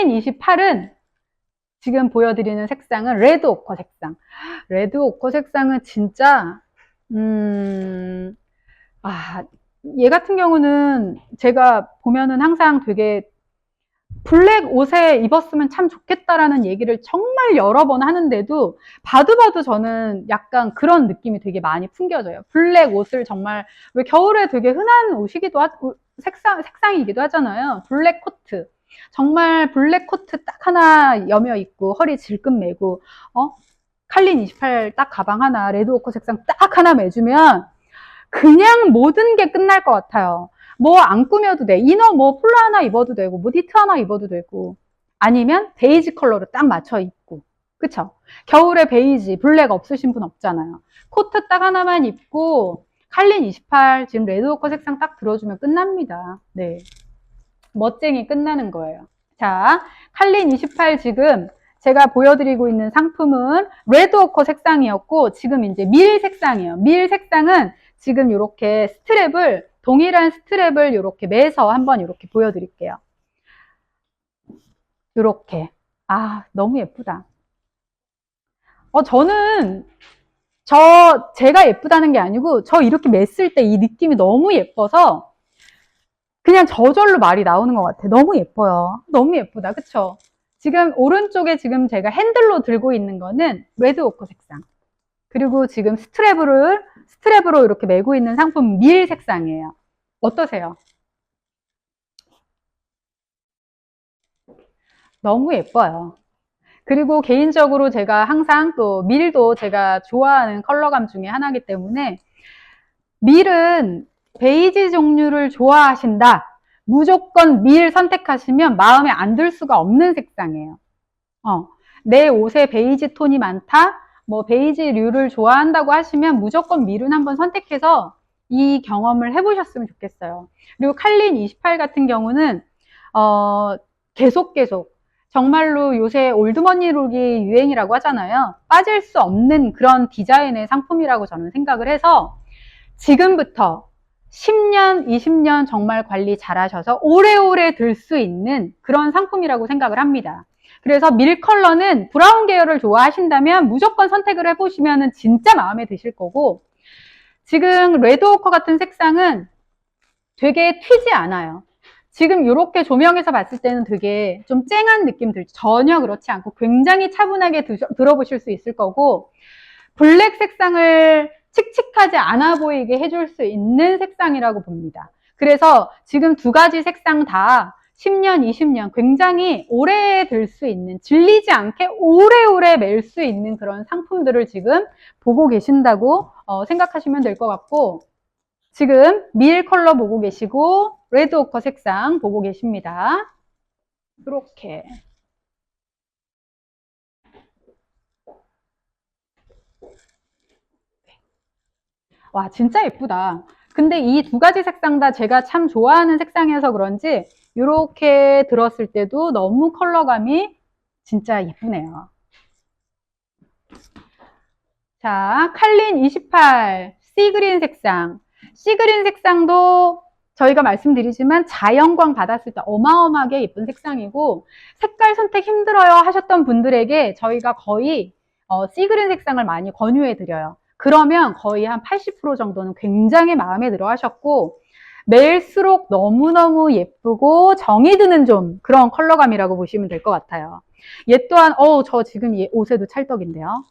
칼린 28은 지금 보여드리는 색상은 레드 오커 색상. 레드 오커 색상은 진짜, 음, 아, 얘 같은 경우는 제가 보면은 항상 되게 블랙 옷에 입었으면 참 좋겠다라는 얘기를 정말 여러 번 하는데도 봐도 봐도 저는 약간 그런 느낌이 되게 많이 풍겨져요. 블랙 옷을 정말 왜 겨울에 되게 흔한 옷이기도 하, 색상, 색상이기도 하잖아요. 블랙 코트. 정말 블랙 코트 딱 하나 여며 입고 허리 질끈 매고 어 칼린 28 딱 가방 하나 레드 워커 색상 딱 하나 매주면 그냥 모든 게 끝날 것 같아요. 뭐 안 꾸며도 돼. 이너 뭐 폴로 하나 입어도 되고 뭐 니트 하나 입어도 되고 아니면 베이지 컬러로 딱 맞춰 입고 그쵸? 겨울에 베이지, 블랙 없으신 분 없잖아요. 코트 딱 하나만 입고 칼린 28 지금 레드워커 색상 딱 들어주면 끝납니다. 네. 멋쟁이 끝나는 거예요. 자, 칼린 28 지금 제가 보여드리고 있는 상품은 레드워커 색상이었고 지금 이제 밀 색상이에요. 밀 색상은 지금 이렇게 스트랩을 동일한 스트랩을 이렇게 매서 한번 이렇게 보여드릴게요. 이렇게 아 너무 예쁘다. 어 저는 저 제가 예쁘다는 게 아니고 저 이렇게 맸을 때 이 느낌이 너무 예뻐서 그냥 저절로 말이 나오는 것 같아. 너무 예뻐요. 너무 예쁘다. 그쵸? 지금 오른쪽에 지금 제가 핸들로 들고 있는 거는 레드워커 색상. 그리고 지금 스트랩을, 스트랩으로 이렇게 메고 있는 상품 밀 색상이에요. 어떠세요? 너무 예뻐요. 그리고 개인적으로 제가 항상 또 밀도 제가 좋아하는 컬러감 중에 하나이기 때문에 밀은 베이지 종류를 좋아하신다. 무조건 밀 선택하시면 마음에 안 들 수가 없는 색상이에요. 어, 내 옷에 베이지 톤이 많다. 뭐 베이지류를 좋아한다고 하시면 무조건 밀은 한번 선택해서 이 경험을 해보셨으면 좋겠어요. 그리고 칼린 28 같은 경우는 어, 계속 계속 정말로 요새 올드머니 룩이 유행이라고 하잖아요. 빠질 수 없는 그런 디자인의 상품이라고 저는 생각을 해서 지금부터 10년, 20년 정말 관리 잘 하셔서 오래오래 들 수 있는 그런 상품이라고 생각을 합니다. 그래서 밀 컬러는 브라운 계열을 좋아하신다면 무조건 선택을 해보시면 진짜 마음에 드실 거고 지금 레드워커 같은 색상은 되게 튀지 않아요. 지금 이렇게 조명에서 봤을 때는 되게 좀 쨍한 느낌 들죠. 전혀 그렇지 않고 굉장히 차분하게 들어보실 수 있을 거고 블랙 색상을 칙칙하지 않아 보이게 해줄 수 있는 색상이라고 봅니다. 그래서 지금 두 가지 색상 다 10년, 20년 굉장히 오래 들 수 있는, 질리지 않게 오래오래 멜 수 있는 그런 상품들을 지금 보고 계신다고 어, 생각하시면 될 것 같고, 지금 밀 컬러 보고 계시고, 레드 오커 색상 보고 계십니다. 이렇게. 와, 진짜 예쁘다. 근데 이 두 가지 색상 다 제가 참 좋아하는 색상이어서 그런지 이렇게 들었을 때도 너무 컬러감이 진짜 예쁘네요. 자, 칼린 28 시그린 색상. 시그린 색상도 저희가 말씀드리지만 자연광 받았을 때 어마어마하게 예쁜 색상이고 색깔 선택 힘들어요 하셨던 분들에게 저희가 거의 어, 시그린 색상을 많이 권유해 드려요. 그러면 거의 한 80% 정도는 굉장히 마음에 들어 하셨고 멜수록 너무너무 예쁘고 정이 드는 좀 그런 컬러감이라고 보시면 될 것 같아요. 얘 또한 어저 지금 얘 옷에도 찰떡인데요.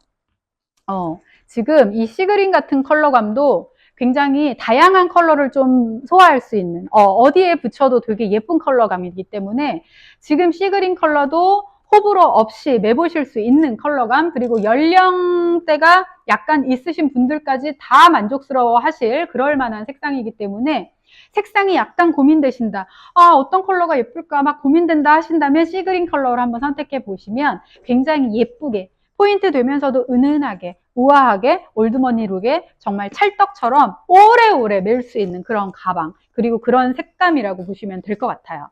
어 지금 이 시그린 같은 컬러감도 굉장히 다양한 컬러를 좀 소화할 수 있는 어, 디에 붙여도 되게 예쁜 컬러감이기 때문에 지금 시그린 컬러도 호불호 없이 매보실 수 있는 컬러감 그리고 연령 대가 약간 있으신 분들까지 다 만족스러워 하실 그럴 만한 색상이기 때문에 색상이 약간 고민되신다. 아, 어떤 컬러가 예쁠까 막 고민된다 하신다면 시그린 컬러를 한번 선택해 보시면 굉장히 예쁘게 포인트 되면서도 은은하게 우아하게 올드머니 룩에 정말 찰떡처럼 오래오래 멜수 있는 그런 가방 그리고 그런 색감이라고 보시면 될 것 같아요.